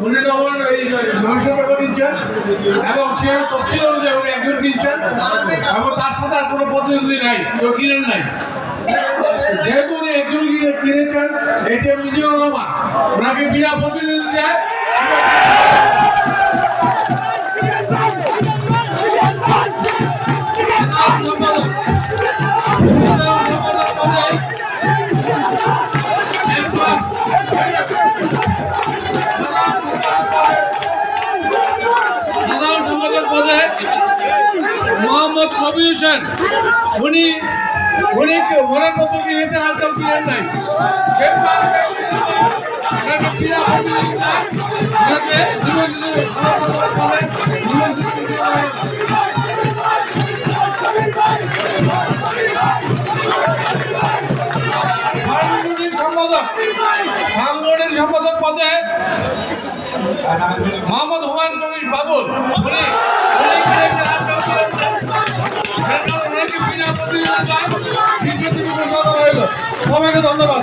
উনি যখন এই টাকা নিচ্ছেন এবং সে তথ্যের অনুযায়ী উনি একজন কিনছেন এবং তার সাথে আর কোনো প্রতিনিধি নাই, কেউ কিনেন নাই। যেহেতু উনি একজন কিনে- কিনেছেন এটিএম নিজেরও নামা ওনাকে বিনা প্রতিনিধি দেয় সাধারণ সম্পাদক পদে মোহাম্মদ কবির হোসেন। উনি উনি মতো কিনেছে আর কেউ কিনেন নাই। সাংগঠনিক সম্পাদক পদে মোহাম্মদ হুমায়ুন কবির বাবুল সবাইকে ধন্যবাদ।